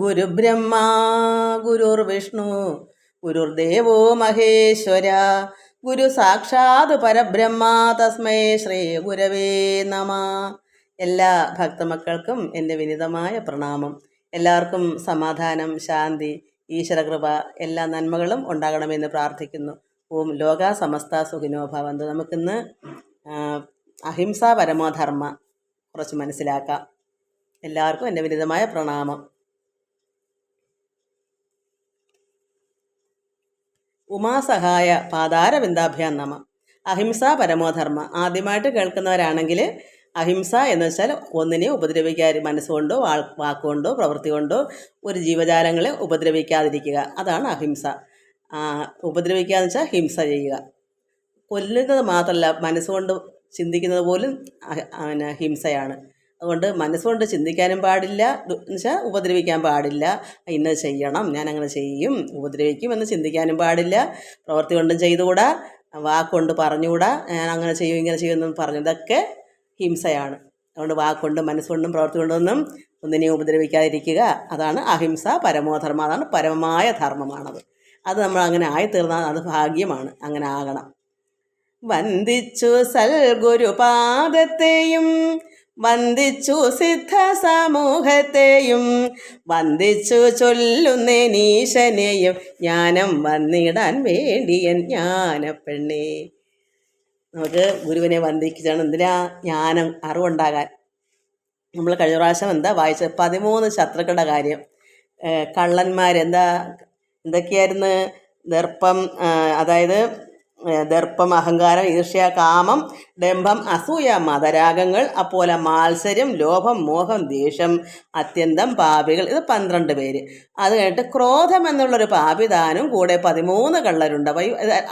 ഗുരുബ്രഹ്മ ഗുരുർവിഷ്ണു ഗുരുർദേവോ മഹേശ്വര ഗുരു സാക്ഷാത് പരബ്രഹ്മ തസ്മൈ ശ്രീ ഗുരവേ നമ. എല്ലാ ഭക്തമക്കൾക്കും എന്റെ വിനിതമായ പ്രണാമം. എല്ലാവർക്കും സമാധാനം ശാന്തി ഈശ്വരകൃപ എല്ലാ നന്മകളും ഉണ്ടാകണമെന്ന് പ്രാർത്ഥിക്കുന്നു. ഓം ലോക സമസ്ത സുഖിനോ ഭവന്തു. നമുക്കിന്ന് അഹിംസാ പരമോധർമ്മ കുറച്ച് മനസ്സിലാക്കാം. എല്ലാവർക്കും എന്റെ വിനിതമായ പ്രണാമം. ഉമാസഹായ പാതാരവിന്ദാഭ്യാം നമ. അഹിംസ പരമോധർമ്മ. ആദ്യമായിട്ട് കേൾക്കുന്നവരാണെങ്കിൽ അഹിംസ എന്ന് വെച്ചാൽ ഒന്നിനെ ഉപദ്രവിക്കാതെ മനസ്സുകൊണ്ടോ വാ വാക്കുകൊണ്ടോ പ്രവൃത്തി കൊണ്ടോ ഒരു ജീവജാലങ്ങളെ ഉപദ്രവിക്കാതിരിക്കുക. അതാണ് അഹിംസ. ഉപദ്രവിക്കുക എന്ന് വെച്ചാൽ ഹിംസ ചെയ്യുക. കൊല്ലുന്നത് മാത്രമല്ല മനസ്സുകൊണ്ട് ചിന്തിക്കുന്നത് പോലും പിന്നെ ഹിംസയാണ്. അതുകൊണ്ട് മനസ്സുകൊണ്ട് ചിന്തിക്കാനും പാടില്ല. എന്നുവെച്ചാൽ എന്ന് വെച്ചാൽ ഉപദ്രവിക്കാൻ പാടില്ല. ഇന്നത് ചെയ്യണം ഞാൻ അങ്ങനെ ചെയ്യും ഉപദ്രവിക്കും എന്ന് ചിന്തിക്കാനും പാടില്ല. പ്രവൃത്തി കൊണ്ടും ചെയ്തുകൂടാ വാക്കുകൊണ്ട് പറഞ്ഞുകൂടാ ഞാൻ അങ്ങനെ ചെയ്യും ഇങ്ങനെ ചെയ്യും എന്ന് പറഞ്ഞതൊക്കെ ഹിംസയാണ്. അതുകൊണ്ട് വാക്കുകൊണ്ടും മനസ്സുകൊണ്ടും പ്രവൃത്തി കൊണ്ടൊന്നും ഒന്നിനെയും ഉപദ്രവിക്കാതിരിക്കുക. അതാണ് അഹിംസ പരമോധർമ്മം. അതാണ് പരമമായ ധർമ്മമാണത്. അത് നമ്മൾ അങ്ങനെ ആയിത്തീർന്നാൽ അത് ഭാഗ്യമാണ്. അങ്ങനെ ആകണം. വന്ദിച്ചു സൽഗുരുപാദത്തെയും വന്ദിച്ചു സിദ്ധ സമൂഹത്തെയും വന്ദിച്ചു ചൊല്ലുന്നേനീശനെയും ജ്ഞാനം വന്നിടാൻ വേണ്ടിയൻ ജ്ഞാനപ്പെണ്ണേ. നമുക്ക് ഗുരുവിനെ വന്ദിക്കുകയാണ്. എന്തിനാ? ജ്ഞാനം അറിവുണ്ടാകാൻ. നമ്മൾ കഴിഞ്ഞ പ്രാവശ്യം എന്താ? വായിച്ചത് പതിമൂന്ന് ശത്രുക്കളുടെ കാര്യം. കള്ളന്മാരെന്താ? എന്തൊക്കെയായിരുന്നു? ദർപ്പം അതായത് ദർപ്പം അഹങ്കാരം ഈർഷ്യ കാമം ഡംഭം അസൂയ മതരാഗങ്ങൾ അപ്പോലെ മാത്സര്യം ലോഭം മോഹം ദേഷ്യം അത്യന്തം പാപികൾ ഇത് പന്ത്രണ്ട് പേര്. അത് കഴിഞ്ഞിട്ട് ക്രോധം എന്നുള്ളൊരു പാപിദാനും കൂടെ പതിമൂന്ന് കള്ളരുണ്ട്. അപ്പോൾ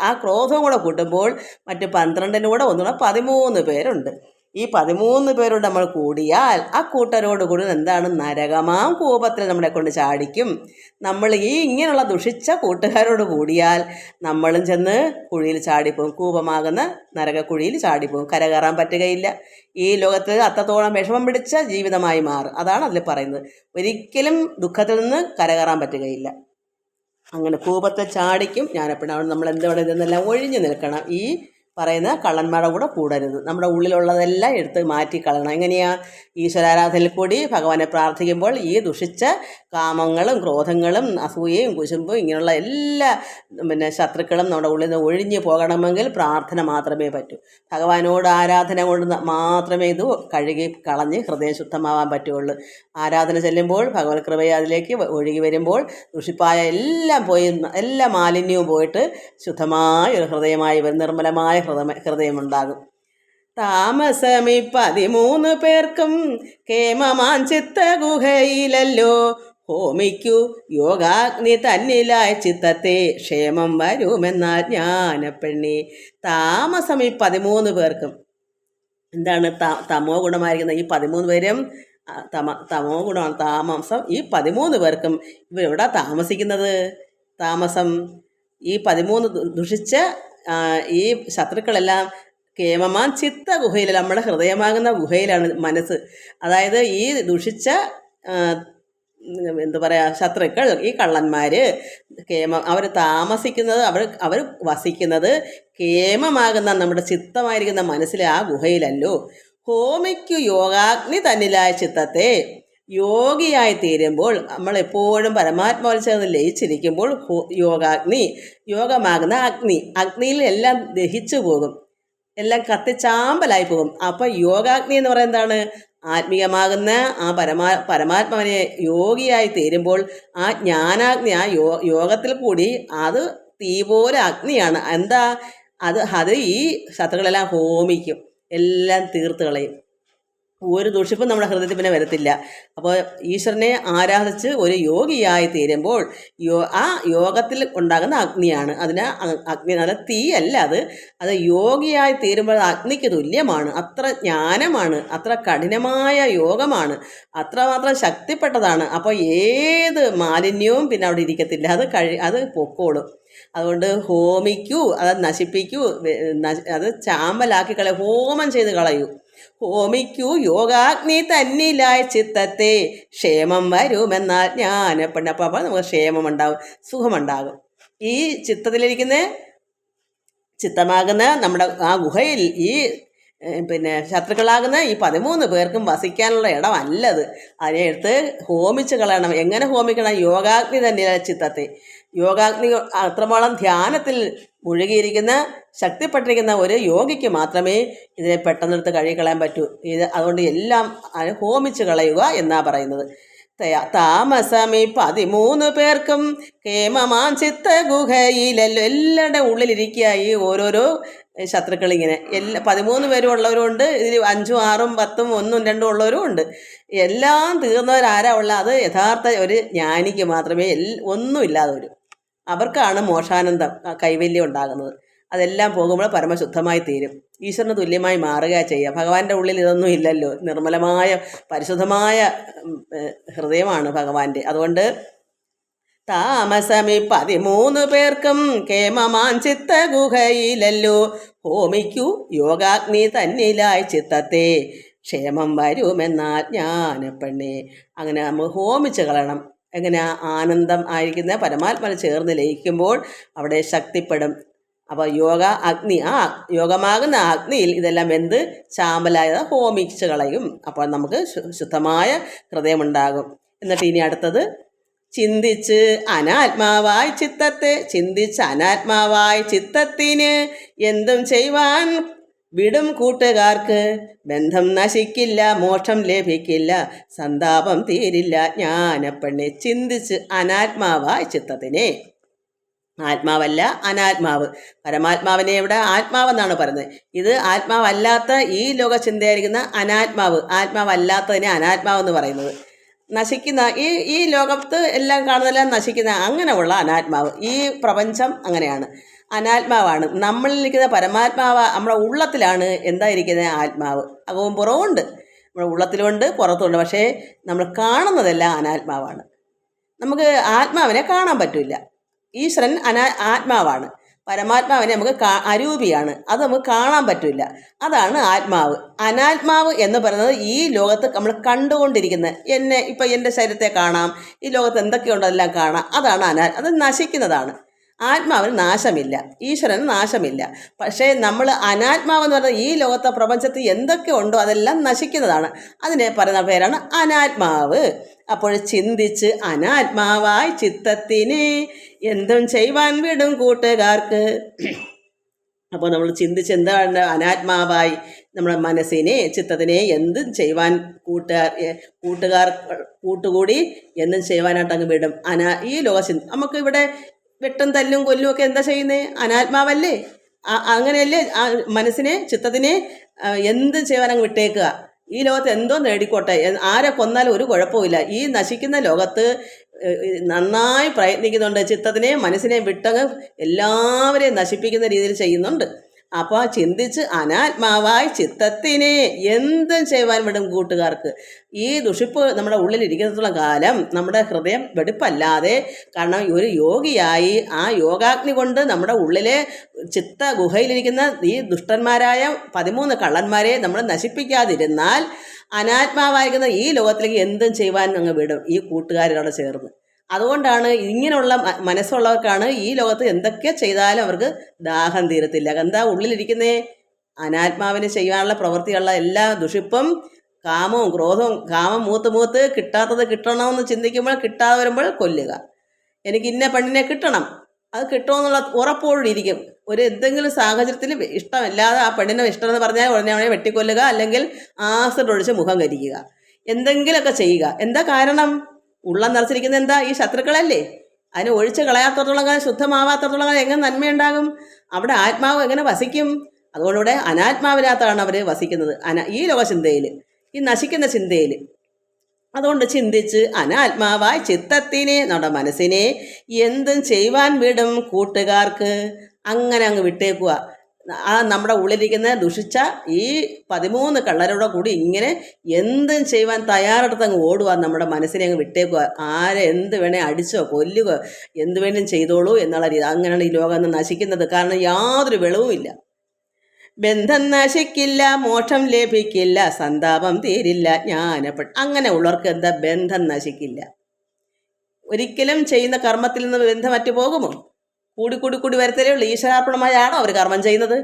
ആ ക്രോധം കൂടെ കൂട്ടുമ്പോൾ മറ്റ് പന്ത്രണ്ടിനും കൂടെ ഒന്നുകൂടെ പതിമൂന്ന് പേരുണ്ട്. ഈ പതിമൂന്ന് പേരോട് നമ്മൾ കൂടിയാൽ ആ കൂട്ടരോട് കൂടി എന്താണ് നരകമാം കൂപത്തിൽ നമ്മളെ കൊണ്ട് ചാടിക്കും. നമ്മൾ ഈ ഇങ്ങനെയുള്ള ദുഷിച്ച കൂട്ടുകാരോട് കൂടിയാൽ നമ്മളും ചെന്ന് കുഴിയിൽ ചാടിപ്പോവും. കൂപമാകുന്ന നരകക്കുഴിയിൽ ചാടിപ്പോവും. കരകയറാൻ പറ്റുകയില്ല. ഈ ലോകത്ത് അത്രത്തോളം വിഷമം പിടിച്ച ജീവിതമായി മാറും. അതാണ് അതിൽ പറയുന്നത്. ഒരിക്കലും ദുഃഖത്തിൽ നിന്ന് കരകയറാൻ പറ്റുകയില്ല. അങ്ങനെ കൂപത്തെ ചാടിക്കും. ഞാനെപ്പോഴും നമ്മൾ എന്തെവിടെ ഇതെന്നെല്ലാം ഒഴിഞ്ഞു നിൽക്കണം. ഈ പറയുന്ന കള്ളന്മാരുടെ കൂടെ കൂടരുത്. നമ്മുടെ ഉള്ളിലുള്ളതെല്ലാം എടുത്ത് മാറ്റി കളയണം. എങ്ങനെയാണ് ഈശ്വരാരാധനയിൽ കൂടി ഭഗവാനെ പ്രാർത്ഥിക്കുമ്പോൾ ഈ ദുഷിച്ച കാമങ്ങളും ക്രോധങ്ങളും അസൂയയും കുശുമ്പും ഇങ്ങനെയുള്ള എല്ലാ പിന്നെ ശത്രുക്കളും നമ്മുടെ ഉള്ളിൽ നിന്ന് ഒഴിഞ്ഞു പോകണമെങ്കിൽ പ്രാർത്ഥന മാത്രമേ പറ്റൂ. ഭഗവാനോട് ആരാധന കൊണ്ട് മാത്രമേ ഇത് കഴുകി കളഞ്ഞ് ഹൃദയം ശുദ്ധമാവാൻ പറ്റുള്ളൂ ആരാധന ചെല്ലുമ്പോൾ ഭഗവത് കൃപയെ അതിലേക്ക് ഒഴുകി വരുമ്പോൾ ദുഷിപ്പായ എല്ലാം പോയി എല്ലാ മാലിന്യവും പോയിട്ട് ശുദ്ധമായ ഒരു ഹൃദയമായി നിർമ്മലമായ ഹൃദയ ഹൃദയമുണ്ടാകും. താമസമി പതിമൂന്ന് പേർക്കും കേമമാൻ ചിത്ത ഗുഹയിലല്ലോ ഹോമിക്കു യോഗാഗ്നി തന്നിലായ ചിത്തത്തെ ക്ഷേമം വരുമെന്നാ ജ്ഞാനപ്പെണ്ണി. താമസം ഈ പതിമൂന്ന് പേർക്കും. എന്താണ് തമോ ഗുണമായിരിക്കുന്ന ഈ പതിമൂന്ന് പേരും തമ തമോ ഗുണമാണ് താമസം. ഈ പതിമൂന്ന് പേർക്കും ഇവരെവിടെ താമസിക്കുന്നത്? താമസം ഈ പതിമൂന്ന് ദുഷിച്ച ഈ ശത്രുക്കളെല്ലാം കേമമാൻ ചിത്ത ഗുഹയിൽ നമ്മുടെ ഹൃദയമാകുന്ന ഗുഹയിലാണ് മനസ്സ്. അതായത് ഈ ദുഷിച്ച എന്തു പറയുക ശത്രുക്കൾ ഈ കള്ളന്മാർ കേമ അവർ താമസിക്കുന്നത് അവർ അവർ വസിക്കുന്നത് കേമമാകുന്ന നമ്മുടെ ചിത്തമായിരിക്കുന്ന മനസ്സിലെ ആ ഗുഹയിലല്ലോ. ഹോമിക്കു യോഗാഗ്നി തന്നിലായ ചിത്തത്തെ യോഗിയായി തീരുമ്പോൾ നമ്മൾ എപ്പോഴും പരമാത്മാവിൽ ചേർന്ന് ലയിച്ചിരിക്കുമ്പോൾ യോഗാഗ്നി യോഗമാകുന്ന അഗ്നി. അഗ്നിയിൽ എല്ലാം ദഹിച്ചു പോകും. എല്ലാം കത്തിച്ചാമ്പലായി പോകും. അപ്പം യോഗാഗ്നി എന്ന് പറയുന്നത് എന്താണ്? ആത്മീയമാകുന്ന ആ പരമാ പരമാത്മാവിനെ യോഗിയായി തീരുമ്പോൾ ആ ജ്ഞാനാഗ്നി ആ യോ യോഗത്തിൽ കൂടി അത് തീ പോലെ അഗ്നിയാണ്. എന്താ? അത് അത് ഈ ശത്രുക്കളെല്ലാം ഹോമിക്കും. എല്ലാം തീർത്ത് കളയും. ഒരു ദുഷിപ്പും നമ്മുടെ ഹൃദയത്തിൽ പിന്നെ വരത്തില്ല. അപ്പോൾ ഈശ്വരനെ ആരാധിച്ച് ഒരു യോഗിയായി തീരുമ്പോൾ യോ ആ യോഗത്തിൽ ഉണ്ടാകുന്ന അഗ്നിയാണ്. അതിന് അഗ്നി അല്ല അത്. അത് യോഗിയായി തീരുമ്പോൾ അഗ്നിക്ക് തുല്യമാണ്. അത്ര ജ്ഞാനമാണ്. അത്ര കഠിനമായ യോഗമാണ്. അത്രമാത്രം ശക്തിപ്പെട്ടതാണ്. അപ്പോൾ ഏത് മാലിന്യവും പിന്നെ അവിടെ ഇരിക്കത്തില്ല. അത് കഴി അത് പൊക്കോളും. അതുകൊണ്ട് ഹോമിക്കൂ അത് നശിപ്പിക്കൂ അത് ചാമ്പലാക്കി കളയൂ ഹോമം ചെയ്ത് കളയൂ. ഹോമിക്കൂ യോഗാഗ്നി തന്നിലായ ചിത്തത്തെ ക്ഷേമം വരുമെന്നാൽ ജ്ഞാനപ്പെണ്ണ അപ്പം അപ്പോൾ നമുക്ക് ക്ഷേമമുണ്ടാകും സുഖമുണ്ടാകും. ഈ ചിത്തത്തിലിരിക്കുന്ന ചിത്തമാകുന്ന നമ്മുടെ ആ ഗുഹയിൽ ഈ പിന്നെ ശത്രുക്കളാകുന്ന ഈ പതിമൂന്ന് പേർക്കും വസിക്കാനുള്ള ഇടമല്ലത്. അതിനെ എടുത്ത് ഹോമിച്ച് കളയണം. എങ്ങനെ ഹോമിക്കണം? യോഗാഗ്നി തന്നെയാണ് ചിത്തത്തെ. യോഗാഗ്നി അത്രമോളം ധ്യാനത്തിൽ മുഴുകിയിരിക്കുന്ന ശക്തിപ്പെട്ടിരിക്കുന്ന ഒരു യോഗിക്ക് മാത്രമേ ഇതിനെ പെട്ടെന്നെടുത്ത് കഴുകിക്കളയാൻ പറ്റൂ. ഇത് അതുകൊണ്ട് എല്ലാം ഹോമിച്ച് കളയുക എന്നാ പറയുന്നത്. താമസമി പതിമൂന്ന് പേർക്കും കേമമാം ചിത്ത ഗുഹയിലല്ലോ എല്ലാവരുടെ ഉള്ളിലിരിക്കുക ഈ ഓരോരോ ശത്രുക്കൾ ഇങ്ങനെ എല്ലാ പതിമൂന്ന് പേരും ഉള്ളവരുമുണ്ട് ഇതിൽ അഞ്ചും ആറും പത്തും ഒന്നും രണ്ടും ഉള്ളവരും ഉണ്ട്. എല്ലാം തീർന്നവരാരാ ഉള്ള അത് യഥാർത്ഥ ഒരു ജ്ഞാനിക്ക് മാത്രമേ എൽ ഒന്നുമില്ലാതെ വരും. അവർക്കാണ് മോക്ഷാനന്ദം കൈവല്യം ഉണ്ടാകുന്നത്. അതെല്ലാം പോകുമ്പോൾ പരമശുദ്ധമായി തീരും. ഈശ്വരന് തുല്യമായി മാറുക ചെയ്യുക. ഭഗവാന്റെ ഉള്ളിൽ ഇതൊന്നും ഇല്ലല്ലോ. നിർമ്മലമായ പരിശുദ്ധമായ ഹൃദയമാണ് ഭഗവാന്റെ. അതുകൊണ്ട് താമസമി പതിമൂന്ന് പേർക്കും കേമമാൻ ചിത്ത ഗുഹയിലല്ലോ ഹോമിക്കൂ യോഗാഗ്നി തന്നിലായി ചിത്തത്തെ. ക്ഷേമം വരുമെന്നാ ജ്ഞാനപ്പെണ്ണെ. അങ്ങനെ നമ്മൾ ഹോമിച്ച് കളയണം. എങ്ങനെ ആനന്ദം ആയിരിക്കുന്ന പരമാത്മാവിൽ ചേർന്ന് ലയിക്കുമ്പോൾ അവിടെ ശക്തിപ്പെടും. അപ്പോൾ യോഗ അഗ്നി ആ യോഗമാകുന്ന അഗ്നിയിൽ ഇതെല്ലാം വെന്ത് ചാമ്പലായത് ഹോമിച്ച് കളയും. അപ്പോൾ നമുക്ക് ശുദ്ധമായ ഹൃദയമുണ്ടാകും. എന്നിട്ട് ഇനി അടുത്തത്. ചിന്തിച്ച് അനാത്മാവായി ചിത്തത്തെ ചിന്തിച്ച് അനാത്മാവായി ചിത്തത്തിന് എന്തും ചെയ്യുവാൻ വിടും കൂട്ടുകാർക്ക്. ബന്ധം നശിക്കില്ല മോക്ഷം ലഭിക്കില്ല സന്താപം തീരില്ല. ജ്ഞാനപ്പെണ്ണെ ചിന്തിച്ച് അനാത്മാവായി ചിത്തത്തിനെ. ആത്മാവല്ല അനാത്മാവ്. പരമാത്മാവിനെ ഇവിടെ ആത്മാവെന്നാണ് പറയുന്നത്. ഇത് ആത്മാവല്ലാത്ത ഈ ലോക ചിന്തയായിരിക്കുന്ന അനാത്മാവ്. ആത്മാവല്ലാത്തതിനെ അനാത്മാവെന്ന് പറയുന്നത്. നശിക്കുന്ന ഈ ഈ ലോകത്ത് എല്ലാം കാണുന്നതെല്ലാം നശിക്കുന്ന അങ്ങനെയുള്ള അനാത്മാവ്. ഈ പ്രപഞ്ചം അങ്ങനെയാണ്. അനാത്മാവാണ്. നമ്മളിലിരിക്കുന്ന പരമാത്മാവ് നമ്മുടെ ഉള്ളത്തിലാണ് എന്തായിരിക്കുന്നത് ആത്മാവ്. അകവും പുറവുണ്ട് നമ്മുടെ ഉള്ളത്തിലുണ്ട് പുറത്തുണ്ട് പക്ഷേ നമ്മൾ കാണുന്നതെല്ലാം അനാത്മാവാണ്. നമുക്ക് ആത്മാവിനെ കാണാൻ പറ്റില്ല. ഈശ്വരൻ അനാ ആത്മാവാണ്. പരമാത്മാവിനെ നമുക്ക് കാ അരൂപിയാണ്. അത് നമുക്ക് കാണാൻ പറ്റില്ല. അതാണ് ആത്മാവ്. അനാത്മാവ് എന്ന് പറയുന്നത് ഈ ലോകത്ത് നമ്മൾ കണ്ടുകൊണ്ടിരിക്കുന്ന എന്നെ ഇപ്പം എന്റെ ശരീരത്തെ കാണാം ഈ ലോകത്ത് എന്തൊക്കെയുണ്ടോ അതെല്ലാം കാണാം. അതാണ് അനാ അത് നശിക്കുന്നതാണ്. ആത്മാവിന് നാശമില്ല. ഈശ്വരന് നാശമില്ല. പക്ഷേ നമ്മൾ അനാത്മാവെന്ന് പറഞ്ഞാൽ ഈ ലോകത്തെ പ്രപഞ്ചത്തിൽ എന്തൊക്കെ ഉണ്ടോ അതെല്ലാം നശിക്കുന്നതാണ്. അതിനെ പറയുന്ന പേരാണ് അനാത്മാവ്. അപ്പോൾ ചിന്തിച്ച് അനാത്മാവായി ചിത്തത്തിനെ എന്തും ചെയ്യുവാൻ വിടും കൂട്ടുകാർക്ക്. അപ്പോൾ നമ്മൾ ചിന്തിച്ച് എന്താണ് അനാത്മാവായി നമ്മുടെ മനസ്സിനെ ചിത്തത്തിനെ എന്തും ചെയ്യുവാൻ കൂട്ടുകാർ കൂട്ടുകാർ കൂട്ടുകൂടി എന്തും ചെയ്യുവാനായിട്ട് അങ്ങ് വിടും. അനാ ഈ ലോക ചിന്ത നമുക്ക് ഇവിടെ വെട്ടും തല്ലും കൊല്ലും ഒക്കെ എന്താ ചെയ്യുന്നത് അനാത്മാവല്ലേ? അങ്ങനെയല്ലേ? മനസ്സിനെ ചിത്തത്തിനെ എന്ത് ചെയ്യാനങ്ങ് വിട്ടേക്കുക? ഈ ലോകത്ത് എന്തോ നേടിക്കോട്ടെ? ആരെ കൊന്നാലും ഒരു കുഴപ്പമില്ല ഈ നശിക്കുന്ന ലോകത്ത് നന്നായി പ്രയത്നിക്കുന്നുണ്ട് ചിത്തത്തിനെയും മനസ്സിനെയും വിട്ടങ്ങ് എല്ലാവരെയും നശിപ്പിക്കുന്ന രീതിയിൽ ചെയ്യുന്നുണ്ട്. അപ്പോൾ ചിന്തിച്ച് അനാത്മാവായി ചിത്തത്തിനെ എന്തും ചെയ്യുവാൻ വിടും കൂട്ടുകാർക്ക്. ഈ ദുഷിപ്പ് നമ്മുടെ ഉള്ളിൽ ഇരിക്കുന്നിടത്തോളം കാലം നമ്മുടെ ഹൃദയം വെടിപ്പല്ലാതെ കാരണം ഒരു യോഗിയായി ആ യോഗാഗ്നി കൊണ്ട് നമ്മുടെ ഉള്ളിലെ ചിത്ത ഗുഹയിലിരിക്കുന്ന ഈ ദുഷ്ടന്മാരായ പതിമൂന്ന് കള്ളന്മാരെ നമ്മൾ നശിപ്പിക്കാതിരുന്നാൽ അനാത്മാവായിരിക്കുന്ന ഈ ലോകത്തിലേക്ക് എന്തും ചെയ്യുവാൻ അങ്ങ് വിടും ഈ കൂട്ടുകാരോട് ചേർന്ന്. അതുകൊണ്ടാണ് ഇങ്ങനെയുള്ള മനസ്സുള്ളവർക്കാണ് ഈ ലോകത്ത് എന്തൊക്കെ ചെയ്താലും അവർക്ക് ദാഹം തീരത്തില്ല. എന്താ ഉള്ളിലിരിക്കുന്നേ? അനാത്മാവിന് ചെയ്യാനുള്ള പ്രവൃത്തിയുള്ള എല്ലാ ദുഷിപ്പും കാമവും ക്രോധവും കാമം മൂത്ത് മൂത്ത് കിട്ടാത്തത് കിട്ടണമെന്ന് ചിന്തിക്കുമ്പോൾ കിട്ടാതെ വരുമ്പോൾ കൊല്ലുക. എനിക്ക് ഇന്ന പെണ്ണിനെ കിട്ടണം. അത് കിട്ടുമെന്നുള്ള ഉറപ്പോടെ ഇരിക്കും. ഒരു എന്തെങ്കിലും സാഹചര്യത്തിൽ ഇഷ്ടമില്ലാതെ ആ പെണ്ണിനെ ഇഷ്ടമെന്ന് പറഞ്ഞാൽ ഉടനെ അവനെ വെട്ടിക്കൊല്ലുക അല്ലെങ്കിൽ ആസിഡ് ഒഴിച്ച് മുഖം കരിക്കുക. എന്തെങ്കിലുമൊക്കെ ചെയ്യുക. എന്താ കാരണം? ഉള്ളം നിറച്ചിരിക്കുന്നത് എന്താ ഈ ശത്രുക്കളല്ലേ? അതിനെ ഒഴിച്ച് കളയാത്തടത്തോളം കാലം ശുദ്ധമാവാത്തടത്തോളം കാലം എങ്ങനെ നന്മയുണ്ടാകും? അവിടെ ആത്മാവ് എങ്ങനെ വസിക്കും? അതുകൊണ്ടിവിടെ അനാത്മാവിനകത്താണ് അവർ വസിക്കുന്നത്. അന ഈ ലോകചിന്തയിൽ ഈ നശിക്കുന്ന ചിന്തയിൽ അതുകൊണ്ട് ചിന്തിച്ച് അനാത്മാവായി ചിത്തത്തിനെ നമ്മുടെ മനസ്സിനെ എന്തും ചെയ്യുവാൻ വിടും കൂട്ടുകാർക്ക്. അങ്ങനെ അങ്ങ് വിട്ടേക്കുക ആ നമ്മുടെ ഉള്ളിലിരിക്കുന്ന ദുഷിച്ച ഈ പതിമൂന്ന് കള്ളരോടെ കൂടി ഇങ്ങനെ എന്തും ചെയ്യുവാൻ തയ്യാറെടുത്ത് അങ്ങ് ഓടുക നമ്മുടെ മനസ്സിനെ അങ്ങ് വിട്ടേക്കുക ആരെ എന്ത് വേണേ അടിച്ചോ കൊല്ലുക എന്ത് വേണേലും ചെയ്തോളൂ എന്നുള്ള രീതി. അങ്ങനെയാണ് ഈ ലോകം നശിക്കുന്നത്. കാരണം യാതൊരു വെളിവുമില്ല ബന്ധം നശിക്കില്ല മോക്ഷം ലഭിക്കില്ല സന്താപം തീരില്ല ജ്ഞാനപ്പെട്ട അങ്ങനെ ഉള്ളവർക്ക് എന്താ ബന്ധം നശിക്കില്ല? ഒരിക്കലും ചെയ്യുന്ന കർമ്മത്തിൽ നിന്ന് ബന്ധം മറ്റു പോകുമോ? കൂടി കൂടി കൂടി വരത്തലേ ഉള്ളൂ. ഈശ്വരാർപ്പണമായാണോ അവർ കർമ്മം ചെയ്യുന്നത്?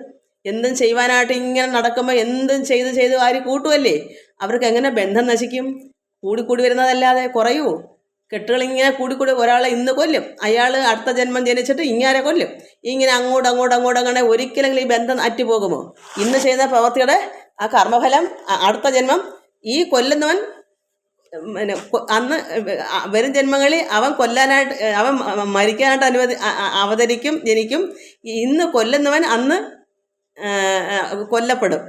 എന്തും ചെയ്യുവാനായിട്ട് ഇങ്ങനെ നടക്കുമ്പോൾ എന്തും ചെയ്ത് ചെയ്ത് ആര് കൂട്ടുമല്ലേ അവർക്ക് എങ്ങനെ ബന്ധം നശിക്കും? കൂടി കൂടി വരുന്നതല്ലാതെ കുറയൂ. കെട്ടുകൾ ഇങ്ങനെ കൂടി കൂടി ഒരാളെ ഇന്ന് കൊല്ലും. അയാൾ അടുത്ത ജന്മം ജനിച്ചിട്ട് ഇങ്ങനെ കൊല്ലും. ഇങ്ങനെ അങ്ങോട്ട് അങ്ങോട്ട് അങ്ങോട്ട് അങ്ങനെ ഒരിക്കലെങ്കിലും ഈ ബന്ധം അറ്റുപോകുമോ? ഇന്ന് ചെയ്യുന്ന പ്രവൃത്തിയുടെ ആ കർമ്മഫലം അടുത്ത ജന്മം ഈ കൊല്ലുന്നവൻ പിന്നെ അന്ന് വരും ജന്മങ്ങളിൽ അവൻ കൊല്ലാനായിട്ട് അവൻ മരിക്കാനായിട്ട് അനുവദി അവതരിക്കും ജനിക്കും. ഇന്ന് കൊല്ലുന്നവൻ അന്ന് കൊല്ലപ്പെടും.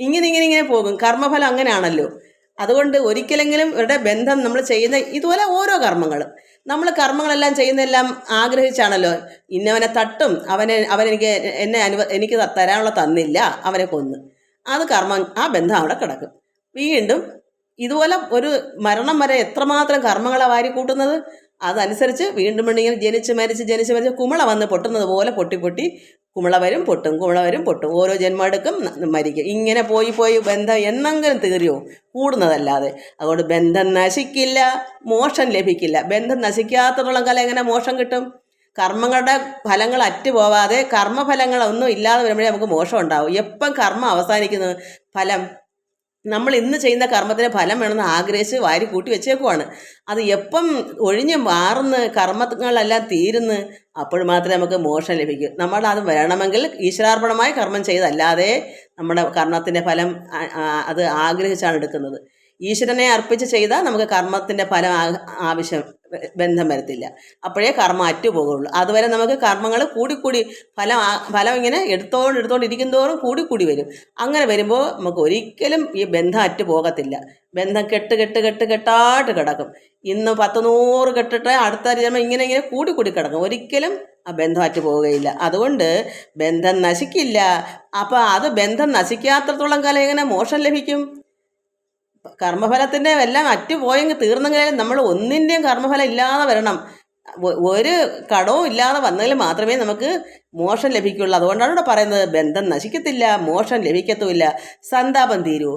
ഇങ്ങനെ ഇങ്ങനെ ഇങ്ങനെ പോകും. കർമ്മഫലം അങ്ങനെയാണല്ലോ. അതുകൊണ്ട് ഒരിക്കലെങ്കിലും ഇവരുടെ ബന്ധം നമ്മൾ ചെയ്യുന്ന ഇതുപോലെ ഓരോ കർമ്മങ്ങളും. നമ്മൾ കർമ്മങ്ങളെല്ലാം ചെയ്യുന്നതെല്ലാം ആഗ്രഹിച്ചാണല്ലോ. ഇന്നവനെ തട്ടും അവനെ അവനെനിക്ക് എന്നെ അനുവ എനിക്ക് തരാനുള്ള തന്നില്ല അവനെ കൊന്ന്. അത് കർമ്മം ആ ബന്ധം അവിടെ കിടക്കും. വീണ്ടും ഇതുപോലെ ഒരു മരണം വരെ എത്രമാത്രം കർമ്മങ്ങളെ വാരി കൂട്ടുന്നത്? അതനുസരിച്ച് വീണ്ടും വീണ്ടും ജനിച്ച് മരിച്ച് ജനിച്ച് മരിച്ച് കുമിള വന്ന് പൊട്ടുന്നത് പോലെ പൊട്ടി പൊട്ടി കുമിള വരും പൊട്ടും കുമിള വരും പൊട്ടും. ഓരോ ജന്മം എടുക്കും മരിക്കും. ഇങ്ങനെ പോയി പോയി ബന്ധം എന്നെങ്കിലും തീരുമോ കൂടുന്നതല്ലാതെ. അതുകൊണ്ട് ബന്ധം നശിക്കില്ല മോഷം ലഭിക്കില്ല. ബന്ധം നശിക്കാത്തത്തോളം കാലം എങ്ങനെ മോഷം കിട്ടും? കർമ്മങ്ങളുടെ ഫലങ്ങൾ അറ്റുപോവാതെ കർമ്മഫലങ്ങളൊന്നും ഇല്ലാതെ വരുമ്പോഴേ നമുക്ക് മോശം ഉണ്ടാവും. എപ്പം കർമ്മം അവസാനിക്കുന്നത് ഫലം നമ്മൾ ഇന്ന് ചെയ്യുന്ന കർമ്മത്തിന് ഫലം വേണമെന്ന് ആഗ്രഹിച്ച് വാരി കൂട്ടി വെച്ചേക്കുവാണ്. അത് എപ്പം ഒഴിഞ്ഞ് മാറുന്ന കർമ്മങ്ങളെല്ലാം തീരുന്ന് അപ്പോൾ മാത്രമേ നമുക്ക് മോക്ഷം ലഭിക്കൂ. നമ്മൾ അത് വരണമെങ്കിൽ ഈശ്വരാർപ്പണമായ കർമ്മം ചെയ്തല്ലാതെ നമ്മുടെ കർമ്മത്തിന്റെ ഫലം അത് ആഗ്രഹിച്ചാണ് എടുക്കുന്നത്. ഈശ്വരനെ അർപ്പിച്ച് ചെയ്താൽ നമുക്ക് കർമ്മത്തിന്റെ ഫലം ആവശ്യം ബന്ധം വരത്തില്ല. അപ്പോഴേ കർമ്മം അറ്റുപോകുള്ളൂ. അതുവരെ നമുക്ക് കർമ്മങ്ങൾ കൂടിക്കൂടി ഫലം ഫലം ഇങ്ങനെ എടുത്തോണ്ട് എടുത്തോണ്ട് ഇരിക്കുന്തോറും കൂടിക്കൂടി വരും. അങ്ങനെ വരുമ്പോൾ നമുക്ക് ഒരിക്കലും ഈ ബന്ധം അറ്റു പോകത്തില്ല ബന്ധം കെട്ട് കെട്ട് കെട്ട് കെട്ടായിട്ട് കിടക്കും. ഇന്ന് പത്ത് നൂറ് കെട്ടിട്ട് അടുത്ത ജന്മം ഇങ്ങനെ ഇങ്ങനെ കൂടി കൂടി കിടക്കും. ഒരിക്കലും ആ ബന്ധം അറ്റു പോവുകയില്ല അതുകൊണ്ട് ബന്ധം നശിക്കില്ല. അപ്പോൾ അത് ബന്ധം നശിക്കാത്തത്തോളം കാലം എങ്ങനെ മോഷം ലഭിക്കും? കർമ്മഫലത്തിന്റെ എല്ലാം അറ്റു പോയെങ്കിൽ തീർന്നെങ്കിലും നമ്മൾ ഒന്നിന്റെയും കർമ്മഫലം ഇല്ലാതെ വരണം. ഒരു കടവും ഇല്ലാതെ വന്നെങ്കിൽ മാത്രമേ നമുക്ക് മോക്ഷം ലഭിക്കുള്ളൂ. അതുകൊണ്ടാണ് ഇവിടെ പറയുന്നത് ബന്ധം നശിക്കത്തില്ല മോക്ഷം ലഭിക്കത്തുമില്ല. സന്താപം തീരൂ.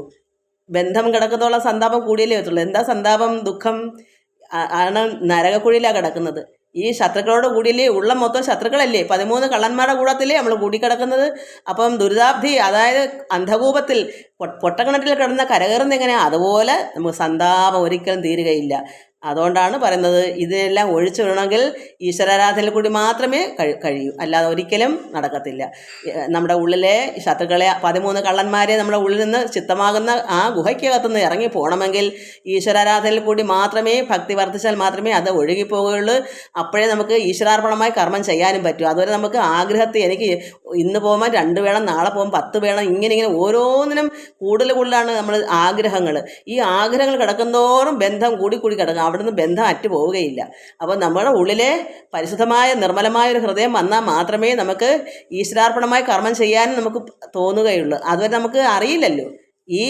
ബന്ധം കിടക്കത്തോളം സന്താപം കൂടിയല്ലേ വരത്തുള്ളൂ. എന്താ സന്താപം? ദുഃഖം? ആണ് നരകക്കുഴിയിലാണ് കിടക്കുന്നത്. ഈ ശത്രുക്കളോട് കൂടിയല്ലേ? ഉള്ള മൊത്തം ശത്രുക്കളല്ലേ? പതിമൂന്ന് കള്ളന്മാരുടെ കൂടത്തിലേ നമ്മൾ കൂടിക്കിടക്കുന്നത്. അപ്പം ദുരിതാബ്ധി അതായത് അന്ധകൂപത്തിൽ പൊട്ടക്കിണറ്റിൽ കിടന്ന കരകയറുന്ന എങ്ങനെയാണ് അതുപോലെ നമുക്ക് സന്താപം ഒരിക്കലും തീരുകയില്ല. അതുകൊണ്ടാണ് പറയുന്നത് ഇതെല്ലാം ഒഴിച്ചു വിടണമെങ്കിൽ ഈശ്വരാരാധനയിൽ കൂടി മാത്രമേ കഴി- കഴിയൂ. അല്ലാതെ ഒരിക്കലും നടക്കത്തില്ല. നമ്മുടെ ഉള്ളിലെ ശത്രുക്കളെ പതിമൂന്ന് കള്ളന്മാരെ നമ്മുടെ ഉള്ളിൽ നിന്ന് ചിത്തമാകുന്ന ആ ഗുഹയ്ക്കകത്തുനിന്ന് ഇറങ്ങി പോകണമെങ്കിൽ ഈശ്വരാരാധനയിൽ കൂടി മാത്രമേ ഭക്തി വർദ്ധിച്ചാൽ മാത്രമേ അത് ഒഴുകിപ്പോകുകയുള്ളൂ അപ്പോഴേ നമുക്ക് ഈശ്വരാർപ്പണമായി കർമ്മം ചെയ്യാനും പറ്റൂ. അതുവരെ നമുക്ക് ആഗ്രഹത്തെ എനിക്ക് ഇന്ന് പോകുമ്പോൾ രണ്ട് വേണം നാളെ പോകുമ്പോൾ പത്ത് വേണം ഇങ്ങനെ ഇങ്ങനെ ഓരോന്നിനും കൂടുതൽ കൂടുതലാണ് നമ്മൾ ആഗ്രഹങ്ങൾ. ഈ ആഗ്രഹങ്ങൾ കിടക്കുന്നതോറും ബന്ധം കൂടി കൂടി കിടക്കും. അവിടുന്ന് ബന്ധം അറ്റു പോവുകയില്ല അപ്പോൾ നമ്മുടെ ഉള്ളിലെ പരിശുദ്ധമായ നിർമ്മലമായ ഒരു ഹൃദയം വന്നാൽ മാത്രമേ നമുക്ക് ഈശ്വരാർപ്പണമായ കർമ്മം ചെയ്യാൻ നമുക്ക് തോന്നുകയുള്ളൂ. അതുവരെ നമുക്ക് അറിയില്ലല്ലോ. ഈ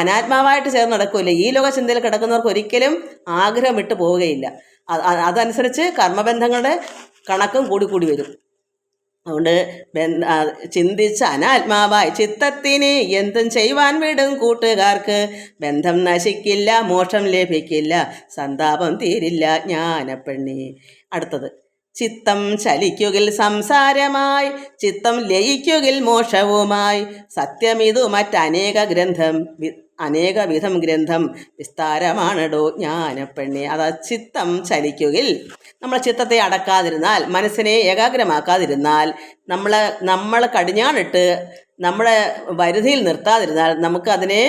അനാത്മാവായിട്ട് ചേർന്ന് നടക്കില്ല? ഈ ലോക ചിന്തയിൽ കിടക്കുന്നവർക്ക് ഒരിക്കലും ആഗ്രഹം വിട്ടു പോവുകയില്ല അതനുസരിച്ച് കർമ്മബന്ധങ്ങളുടെ കണക്കും കൂടി കൂടി വരും. അതുകൊണ്ട് ചിന്തിച്ച അനാത്മാവായി ചിത്തത്തിന് എന്തും ചെയ്യുവാൻ വിടും കൂട്ടുകാർക്ക്. ബന്ധം നശിക്കില്ല മോക്ഷം ലഭിക്കില്ല സന്താപം തീരില്ല ജ്ഞാനപ്പെണ്ണി. അടുത്തത്. ചിത്തം ചലിക്കുകിൽ സംസാരമായി ചിത്തം ലയിക്കുകിൽ മോക്ഷവുമായി. സത്യമിതു മറ്റനേക ഗ്രന്ഥം അനേക വിധം ഗ്രന്ഥം വിസ്താരമാണടോ ജ്ഞാനപ്പെണ്ണി. അതാ ചിത്തം ചലിക്കുകിൽ നമ്മൾ ചിത്തത്തെ അടക്കാതിരുന്നാൽ മനസ്സിനെ ഏകാഗ്രമാക്കാതിരുന്നാൽ നമ്മൾ നമ്മൾ കടിഞ്ഞാണിട്ട് നമ്മളെ വരുതിയിൽ നിർത്താതിരുന്നാൽ നമുക്ക് അതിനെ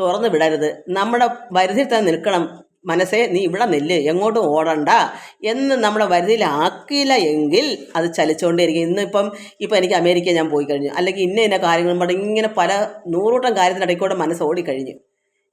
തുറന്നു വിടരുത്. നമ്മുടെ വരുതിയിൽ തന്നെ നിൽക്കണം. മനസ്സേ നീ ഇവിടെ നില്ല് എങ്ങോട്ടും ഓടണ്ട എന്ന് നമ്മളെ വരുതിയിലാക്കിയില്ല എങ്കിൽ അത് ചലിച്ചുകൊണ്ടേയിരിക്കും. ഇന്നിപ്പം ഇപ്പം എനിക്ക് അമേരിക്ക ഞാൻ പോയി കഴിഞ്ഞു. അല്ലെങ്കിൽ ഇന്ന ഇന്ന കാര്യങ്ങളും പറഞ്ഞ് ഇങ്ങനെ പല നൂറൂട്ടം കാര്യത്തിനിടയ്ക്കൂടെ മനസ്സ് ഓടിക്കഴിഞ്ഞു.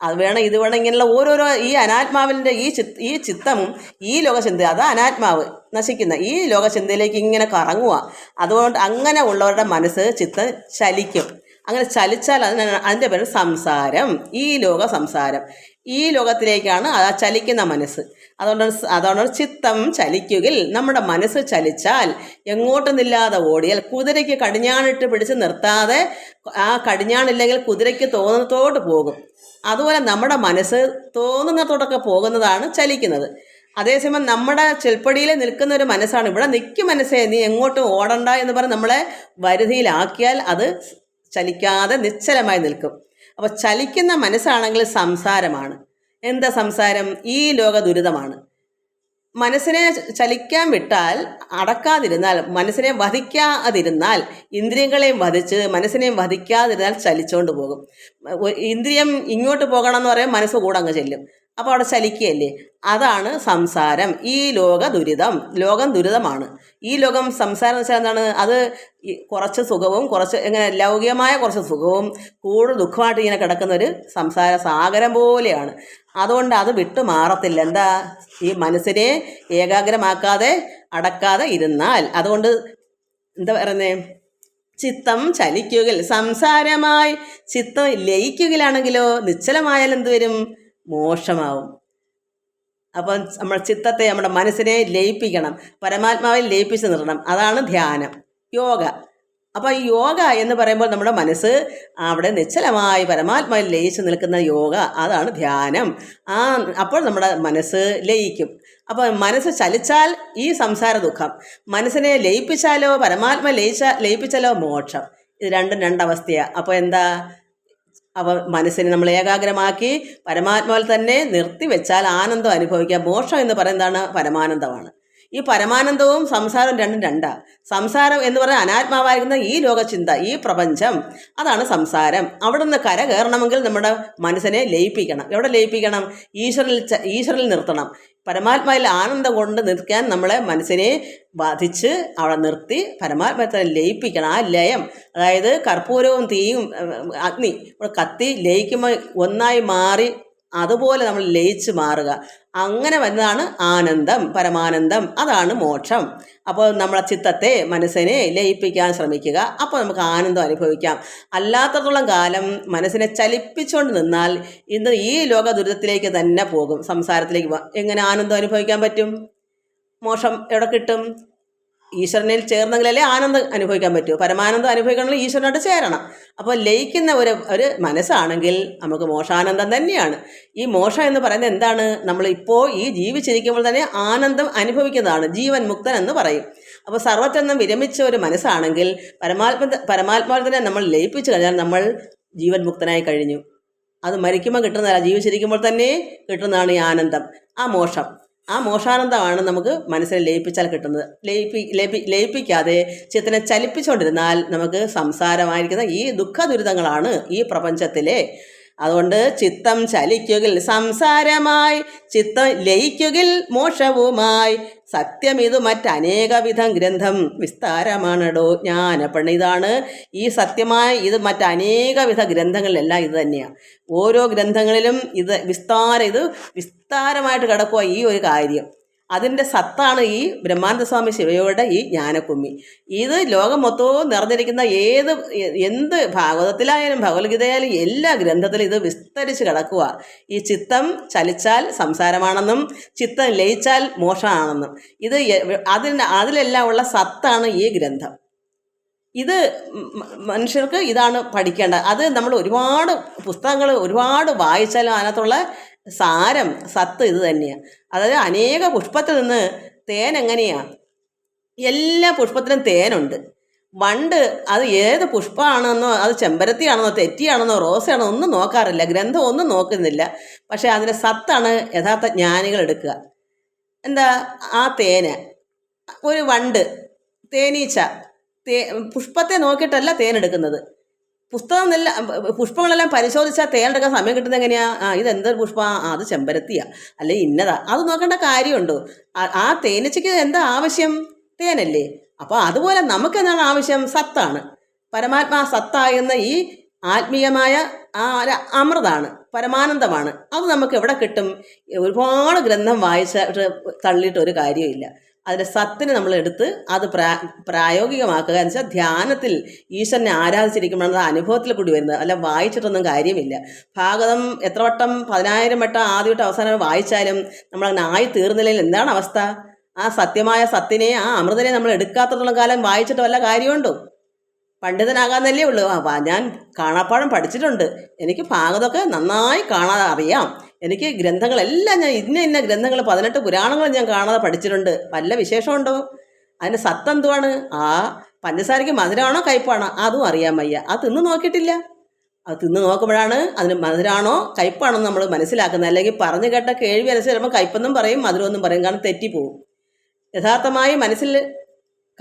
അത് വേണം ഇത് വേണം ഇങ്ങനെയുള്ള ഓരോരോ ഈ അനാത്മാവിന്റെ ഈ ചിത് ഈ ചിത്തമും ഈ ലോകചിന്ത അത് അനാത്മാവ് നശിക്കുന്ന ഈ ലോകചിന്തയിലേക്ക് ഇങ്ങനെ കറങ്ങുക. അതുകൊണ്ട് അങ്ങനെ ഉള്ളവരുടെ മനസ്സ് ചിത്തം ചലിക്കും. അങ്ങനെ ചലിച്ചാൽ അതിന് അതിന്റെ പേര് സംസാരം. ഈ ലോക സംസാരം. ഈ ലോകത്തിലേക്കാണ് ആ ചലിക്കുന്ന മനസ്സ്. അതുകൊണ്ട് അതുകൊണ്ട് ചിത്തം ചലിക്കുകിൽ. നമ്മുടെ മനസ്സ് ചലിച്ചാൽ എങ്ങോട്ടൊന്നില്ലാതെ ഓടിയാൽ കുതിരയ്ക്ക് കടിഞ്ഞാണിട്ട് പിടിച്ച് നിർത്താതെ ആ കടിഞ്ഞാണില്ലെങ്കിൽ കുതിരയ്ക്ക് തോന്നുന്നതോട്ട് പോകും. അതുപോലെ നമ്മുടെ മനസ്സ് തോന്നുന്നതോടൊക്കെ പോകുന്നതാണ് ചലിക്കുന്നത്. അതേസമയം നമ്മുടെ ചെൽപ്പടിയിൽ നിൽക്കുന്ന ഒരു മനസ്സാണ്. ഇവിടെ നിൽക്കും മനസ്സേ നീ എങ്ങോട്ടും ഓടണ്ട എന്ന് പറഞ്ഞ് നമ്മളെ വരുതിയിലാക്കിയാൽ അത് ചലിക്കാതെ നിശ്ചലമായി നിൽക്കും. അപ്പോൾ ചലിക്കുന്ന മനസ്സാണെങ്കിൽ സംസാരമാണ്. എന്താ സംസാരം? ഈ ലോക ദുരിതമാണ്. മനസ്സിനെ ചലിക്കാൻ വിട്ടാൽ അടക്കാതിരുന്നാൽ മനസ്സിനെ വധിക്കാതിരുന്നാൽ ഇന്ദ്രിയങ്ങളെയും വധിച്ച് മനസ്സിനെയും വധിക്കാതിരുന്നാൽ ചലിച്ചുകൊണ്ട് പോകും. ഇന്ദ്രിയം ഇങ്ങോട്ട് പോകണം എന്ന് പറയാൻ മനസ്സ് കൂടെ അങ്ങ് ചെല്ലും. അപ്പോൾ അവിടെ ചലിക്കുകയല്ലേ? അതാണ് സംസാരം. ഈ ലോക ദുരിതം. ലോകം ദുരിതമാണ്. ഈ ലോകം സംസാരം എന്ന് വെച്ചാൽ എന്താണ്? അത് കുറച്ച് സുഖവും കുറച്ച് ഇങ്ങനെ ലൗകികമായ കുറച്ച് സുഖവും കൂടുതൽ ദുഃഖമായിട്ട് ഇങ്ങനെ കിടക്കുന്ന ഒരു സംസാര സാഗരം പോലെയാണ്. അതുകൊണ്ട് അത് വിട്ടു മാറത്തില്ല. എന്താ? ഈ മനസ്സിനെ ഏകാഗ്രമാക്കാതെ അടക്കാതെ ഇരുന്നാൽ. അതുകൊണ്ട് എന്താ പറയുന്നേ? ചിത്തം ചലിക്കുകയിൽ. സംസാരമായി ചിത്തം ലയിക്കുകയാണെങ്കിലോ നിശ്ചലമായാൽ എന്ത് വരും? മോശമാവും. അപ്പോൾ നമ്മൾ ചിത്തത്തെ നമ്മുടെ മനസ്സിനെ ലയിപ്പിക്കണം. പരമാത്മാവിൽ ലയിപ്പിച്ച് നിർത്തണം. അതാണ് ധ്യാനം. യോഗ. അപ്പോൾ ഈ യോഗ എന്ന് പറയുമ്പോൾ നമ്മുടെ മനസ്സ് അവിടെ നിശ്ചലമായി പരമാത്മാവിൽ ലയിച്ചു നിൽക്കുന്ന യോഗ അതാണ് ധ്യാനം. ആ അപ്പോൾ നമ്മുടെ മനസ്സ് ലയിക്കും. അപ്പോൾ മനസ്സ് ചലിച്ചാൽ ഈ സംസാര ദുഃഖം. മനസ്സിനെ ലയിപ്പിച്ചാലോ പരമാത്മ ലയിച്ച ലയിപ്പിച്ചാലോ മോക്ഷം. ഇത് രണ്ടും രണ്ടവസ്ഥയാണ് അപ്പോൾ എന്താ? അപ്പോൾ മനസ്സിനെ നമ്മൾ ഏകാഗ്രമാക്കി പരമാത്മാവിൽ തന്നെ നിർത്തിവെച്ചാൽ ആനന്ദം അനുഭവിക്കുക മോക്ഷം എന്ന് പറയുന്നതാണ് പരമാനന്ദമാണ്. ഈ പരമാനന്ദവും സംസാരവും രണ്ടും രണ്ടാ. സംസാരം എന്ന് പറഞ്ഞാൽ അനാത്മാവായിരിക്കുന്ന ഈ ലോകചിന്ത ഈ പ്രപഞ്ചം. അതാണ് സംസാരം. അവിടെ നിന്ന് കര കയറണമെങ്കിൽ നമ്മുടെ മനസ്സിനെ ലയിപ്പിക്കണം. എവിടെ ലയിപ്പിക്കണം? ഈശ്വരനിൽ ഈശ്വരനിൽ നിർത്തണം. പരമാത്മാവിൽ ആനന്ദം കൊണ്ട് നിൽക്കാൻ നമ്മളെ മനസ്സിനെ ബാധിച്ച് അവിടെ നിർത്തി പരമാത്മത്തെ ലയിപ്പിക്കണം. ആ ലയം അതായത് കർപ്പൂരവും തീയും അഗ്നി കത്തി ലയിക്കുമ്പോൾ ഒന്നായി മാറി അതുപോലെ നമ്മൾ ലയിച്ച് മാറുക. അങ്ങനെ വരുന്നതാണ് ആനന്ദം പരമാനന്ദം. അതാണ് മോക്ഷം. അപ്പോൾ നമ്മളെ ചിത്തത്തെ മനസ്സിനെ ലയിപ്പിക്കാൻ ശ്രമിക്കുക. അപ്പോൾ നമുക്ക് ആനന്ദം അനുഭവിക്കാം. അല്ലാത്തത്തോളം കാലം മനസ്സിനെ ചലിപ്പിച്ചുകൊണ്ട് നിന്നാൽ ഇന്ന് ഈ ലോക ദുരിതത്തിലേക്ക് തന്നെ പോകും. സംസാരത്തിലേക്ക് എങ്ങനെ ആനന്ദം അനുഭവിക്കാൻ പറ്റും? മോക്ഷം എവിടെ കിട്ടും? ഈശ്വരനിൽ ചേർന്നെങ്കിലല്ലേ ആനന്ദം അനുഭവിക്കാൻ പറ്റൂ. പരമാനന്ദം അനുഭവിക്കണമെങ്കിൽ ഈശ്വരനോട് ചേരണം. അപ്പോൾ ലയിക്കുന്ന ഒരു ഒരു മനസ്സാണെങ്കിൽ നമുക്ക് മോഷാനന്ദം തന്നെയാണ്. ഈ മോശം എന്ന് പറയുന്നത് എന്താണ്? നമ്മൾ ഇപ്പോൾ ഈ ജീവിച്ചിരിക്കുമ്പോൾ തന്നെ ആനന്ദം അനുഭവിക്കുന്നതാണ്. ജീവൻ മുക്തൻ എന്ന് പറയും. അപ്പോൾ സർവത്തെന്നും വിരമിച്ച ഒരു മനസ്സാണെങ്കിൽ പരമാത്മ പരമാത്മാവിൽ തന്നെ നമ്മൾ ലയിപ്പിച്ചു കഴിഞ്ഞാൽ നമ്മൾ ജീവൻ മുക്തനായി കഴിഞ്ഞു. അത് മരിക്കുമ്പോൾ കിട്ടുന്നതല്ല ജീവിച്ചിരിക്കുമ്പോൾ തന്നെ കിട്ടുന്നതാണ് ഈ ആനന്ദം ആ മോഷം ആ മോഷാനന്ദമാണ് നമുക്ക് മനസ്സിനെ ലയിപ്പിച്ചാൽ കിട്ടുന്നത്. ലയിപ്പി ലയിപ്പി ലയിപ്പിക്കാതെ ചിത്തനെ ചലിപ്പിച്ചുകൊണ്ടിരുന്നാൽ നമുക്ക് സംസാരമായിരിക്കുന്ന ഈ ദുഃഖ ദുരിതങ്ങളാണ് ഈ പ്രപഞ്ചത്തിലെ അതുകൊണ്ട് ചിത്തം ചലിക്കുകിൽ സംസാരമായി ചിത്തം ലയിക്കുകിൽ മോക്ഷവുമായി. സത്യം ഇത് മറ്റനേകവിധം ഗ്രന്ഥം വിസ്താരമാണടോ ജ്ഞാനപ്പെണ്ണ ഇതാണ് ഈ സത്യമായ ഇത് മറ്റനേകവിധ ഗ്രന്ഥങ്ങളിലെല്ലാം ഇത് തന്നെയാണ് ഓരോ ഗ്രന്ഥങ്ങളിലും ഇത് വിസ്താരം ഇത് വിസ്താരമായിട്ട് കിടക്കുക ഈ ഒരു കാര്യം. അതിന്റെ സത്താണ് ഈ ബ്രഹ്മാനന്ദസ്വാമി ശിവയുടെ ഈ ജ്ഞാനക്കുമ്മി. ഇത് ലോകം മൊത്തവും നിറഞ്ഞിരിക്കുന്ന ഏത് എന്ത് ഭാഗവതത്തിലായാലും ഭഗവത്ഗീതയായാലും എല്ലാ ഗ്രന്ഥത്തിലും ഇത് വിസ്തരിച്ച് കിടക്കുക ഈ ചിത്തം ചലിച്ചാൽ സംസാരമാണെന്നും ചിത്തം ലയിച്ചാൽ മോഷമാണെന്നും ഇത് അതിന് അതിലെല്ലാം ഉള്ള സത്താണ് ഈ ഗ്രന്ഥം. ഇത് മനുഷ്യർക്ക് ഇതാണ് പഠിക്കേണ്ടത്. അത് നമ്മൾ ഒരുപാട് പുസ്തകങ്ങൾ ഒരുപാട് വായിച്ചാലും അതിനകത്തുള്ള സാരം സത്ത് ഇത് തന്നെയാണ് അതായത് അനേക പുഷ്പത്തിൽ നിന്ന് തേൻ എങ്ങനെയാണ് എല്ലാ പുഷ്പത്തിലും തേനുണ്ട്. വണ്ട് അത് ഏത് പുഷ്പമാണെന്നോ അത് ചെമ്പരത്തിയാണെന്നോ തെറ്റിയാണെന്നോ റോസയാണോ ഒന്നും നോക്കാറില്ല. ഗ്രന്ഥം ഒന്നും നോക്കുന്നില്ല. പക്ഷേ അതിന്റെ സത്താണ് യഥാർത്ഥ ജ്ഞാനികൾ എടുക്കുക. എന്താ? ആ തേന്. ഒരു വണ്ട് തേനീച്ച തേ പുഷ്പത്തെ നോക്കിയിട്ടല്ല തേനെടുക്കുന്നത് പുസ്തകം നല്ല പുഷ്പങ്ങളെല്ലാം പരിശോധിച്ചാൽ തേലെടുക്കാൻ സമയം കിട്ടുന്നത് എങ്ങനെയാ? ആ ഇതെന്തൊരു പുഷ്പ? ആ അത് ചെമ്പരത്തിയാ. അല്ലെ ഇന്നതാ. അത് നോക്കേണ്ട കാര്യമുണ്ടോ? ആ- തേനച്ചയ്ക്ക് എന്താ ആവശ്യം? തേനല്ലേ. അപ്പോൾ അതുപോലെ നമുക്ക് എന്താണ് ആവശ്യം? സത്താണ്. പരമാത്മാ സത്താകുന്ന ഈ ആത്മീയമായ ആ അമൃതാണ് പരമാനന്ദമാണ്. അത് നമുക്ക് എവിടെ കിട്ടും? ഒരുപാട് ഗ്രന്ഥം വായിച്ചിട്ട് തള്ളിയിട്ട് ഒരു കാര്യമില്ല അതിന്റെ സത്തിനെ നമ്മൾ എടുത്ത് അത് പ്രാ പ്രായോഗികമാക്കുക എന്ന് വെച്ചാൽ ധ്യാനത്തിൽ ഈശ്വരനെ ആരാധിച്ചിരിക്കുമ്പോഴാണ് അത് അനുഭവത്തിൽ കൂടി വരുന്നത്. അല്ല വായിച്ചിട്ടൊന്നും കാര്യമില്ല. ഭാഗവതം എത്ര വട്ടം പതിനായിരം വട്ടം ആദ്യ വട്ടം അവസാനം വായിച്ചാലും നമ്മളങ്ങനെ ആയി തീർന്നില്ലെങ്കിൽ എന്താണ് അവസ്ഥ? ആ സത്യമായ സത്തിനെ ആ അമൃതനെ നമ്മൾ എടുക്കാത്തത്തോളം കാലം വായിച്ചിട്ട് വല്ല കാര്യമുണ്ടോ? പണ്ഡിതനാകാന്നല്ലേ ഉള്ളൂ. ആ ഞാൻ കാണാപ്പാടം പഠിച്ചിട്ടുണ്ട്. എനിക്ക് ഭാഗതമൊക്കെ നന്നായി കാണാതെ അറിയാം. എനിക്ക് ഗ്രന്ഥങ്ങളെല്ലാം ഞാൻ ഇന്ന ഇന്ന ഗ്രന്ഥങ്ങൾ പതിനെട്ട് പുരാണങ്ങൾ ഞാൻ കാണാതെ പഠിച്ചിട്ടുണ്ട്. വല്ല വിശേഷമുണ്ടോ? അതിന്റെ സത്ത് എന്തുവാണ് ആ പഞ്ചസാരയ്ക്ക് മധുരമാണോ കയ്പാണോ അതും അറിയാൻ വയ്യ. അത് തിന്ന് നോക്കിയിട്ടില്ല. അത് തിന്ന് നോക്കുമ്പോഴാണ് അതിന് മധുരമാണോ കയ്പാണോ നമ്മൾ മനസ്സിലാക്കുന്നത്. അല്ലെങ്കിൽ പറഞ്ഞു കേട്ട കേൾവി അനുസരിച്ച് ചിലപ്പോൾ കയ്പെന്നും പറയും മധുരമെന്നും പറയും. കാരണം തെറ്റിപ്പോവും. യഥാർത്ഥമായി മനസ്സിൽ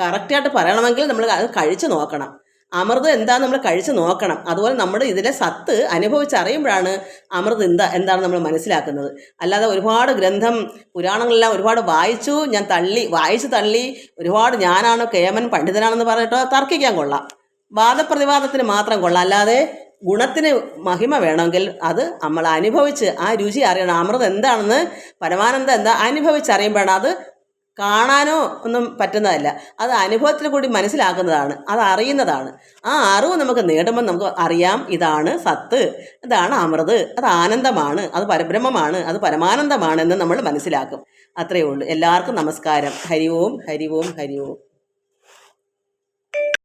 കറക്റ്റായിട്ട് പറയണമെങ്കിൽ നമ്മൾ അത് കഴിച്ചു നോക്കണം. അമൃത് എന്താന്ന് നമ്മൾ കഴിച്ചു നോക്കണം. അതുപോലെ നമ്മൾ ഇതിലെ സത്ത് അനുഭവിച്ചറിയുമ്പോഴാണ് അമൃത് എന്താ എന്താണ് നമ്മൾ മനസ്സിലാക്കുന്നത്. അല്ലാതെ ഒരുപാട് ഗ്രന്ഥം പുരാണങ്ങളെല്ലാം ഒരുപാട് വായിച്ചു ഞാൻ തള്ളി വായിച്ചു തള്ളി ഒരുപാട് ഞാനാണ് കേമൻ പണ്ഡിതനാണെന്ന് പറഞ്ഞിട്ടോ തർക്കിക്കാൻ കൊള്ളാം. വാദപ്രതിവാദത്തിന് മാത്രം കൊള്ളാം. അല്ലാതെ ഗുണത്തിന് മഹിമ വേണമെങ്കിൽ അത് നമ്മൾ അനുഭവിച്ച് ആ രുചി അറിയണം. അമൃത് എന്താണെന്ന് പരമാനന്ദം എന്താ അനുഭവിച്ചറിയുമ്പോഴാണ് അത് കാണാനോ ഒന്നും പറ്റുന്നതല്ല. അത് അനുഭവത്തിൽ കൂടി മനസ്സിലാക്കുന്നതാണ് അത് അറിയുന്നതാണ്. ആ അറിവ് നമുക്ക് നേടുമ്പോൾ നമുക്ക് അറിയാം ഇതാണ് സത്ത് ഇതാണ് അമൃത് അത് ആനന്ദമാണ് അത് പരബ്രഹ്മമാണ് അത് പരമാനന്ദമാണ് എന്ന് നമ്മൾ മനസ്സിലാക്കും. അത്രയേ ഉള്ളൂ. എല്ലാവർക്കും നമസ്കാരം. ഹരി ഓം ഹരി ഓം ഹരി ഓം